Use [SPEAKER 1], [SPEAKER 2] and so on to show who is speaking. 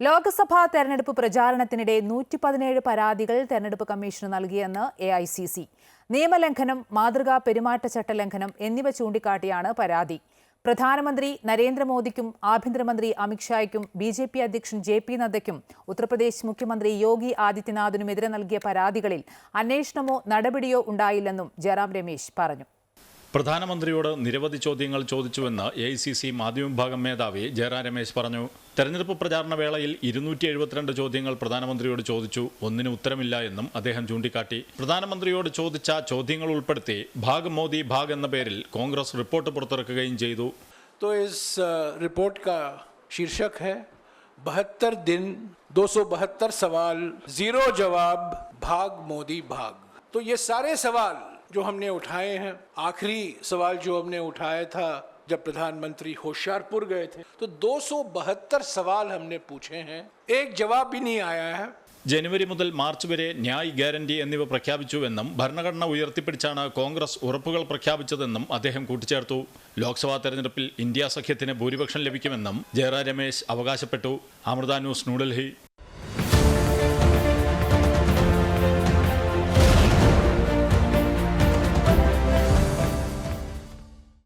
[SPEAKER 1] ലോക്സഭാ തെരഞ്ഞെടുപ്പ് പ്രചാരണത്തിനിടെ നൂറ്റി പതിനേഴ് പരാതികൾ തെരഞ്ഞെടുപ്പ് കമ്മീഷന് നൽകിയെന്ന് എ ഐ സി സി നിയമലംഘനം മാതൃകാ പെരുമാറ്റച്ചട്ട ലംഘനം എന്നിവ ചൂണ്ടിക്കാട്ടിയാണ് പരാതി. പ്രധാനമന്ത്രി നരേന്ദ്രമോദിക്കും ആഭ്യന്തരമന്ത്രി അമിത്ഷായ്ക്കും ബി ജെ പി അധ്യക്ഷൻ ജെ പി നദ്ദയ്ക്കും ഉത്തർപ്രദേശ് മുഖ്യമന്ത്രി യോഗി ആദിത്യനാഥിനുമെതിരെ നൽകിയ പരാതികളിൽ അന്വേഷണമോ നടപടിയോ ഉണ്ടായില്ലെന്നും ജയറാം രമേശ് പറഞ്ഞു.
[SPEAKER 2] പ്രധാനമന്ത്രിയോട് നിരവധി ചോദ്യങ്ങൾ ചോദിച്ചുവെന്ന് എ ഐ സി സി മാധ്യമവിഭാഗം മേധാവി ജയറാം രമേശ് പറഞ്ഞു തെരഞ്ഞെടുപ്പ് പ്രചാരണ വേളയിൽ ഇരുന്നൂറ്റി എഴുപത്തിരണ്ട് ചോദ്യങ്ങൾ പ്രധാനമന്ത്രിയോട് ചോദിച്ചു ഒന്നിന് ഉത്തരമില്ല എന്നും അദ്ദേഹം ചൂണ്ടിക്കാട്ടി പ്രധാനമന്ത്രിയോട് ചോദിച്ച ചോദ്യങ്ങൾ ഉൾപ്പെടുത്തി ഭാഗ് മോദി ഭാഗ് എന്ന പേരിൽ കോൺഗ്രസ് റിപ്പോർട്ട് പുറത്തിറക്കുകയും ചെയ്തു
[SPEAKER 3] तो इस अ, रिपोर्ट का शीर्षक है बहत्तर दिन दो सवाल जीरो जवाब भाग मोदी भाग तो ये सारे सवाल जो हमने उठाए हैं आखिरी सवाल जो हमने उठाया था जब प्रधानमंत्री होशियारपुर गए थे तो दो सवाल हमने पूछे हैं एक जवाब भी नहीं आया है
[SPEAKER 2] ജനുവരി മുതൽ മാർച്ച് വരെ ന്യായ് ഗ്യാരണ്ടി എന്നിവ പ്രഖ്യാപിച്ചുവെന്നും ഭരണഘടന ഉയർത്തിപ്പിടിച്ചാണ് കോൺഗ്രസ് ഉറപ്പുകൾ പ്രഖ്യാപിച്ചതെന്നും അദ്ദേഹം കൂട്ടിച്ചേർത്തു ലോക്സഭാ തെരഞ്ഞെടുപ്പിൽ ഇന്ത്യ സഖ്യത്തിന് ഭൂരിപക്ഷം ലഭിക്കുമെന്നും ജയറാം രമേശ് അവകാശപ്പെട്ടു അമൃത ന്യൂസ് ന്യൂഡൽഹി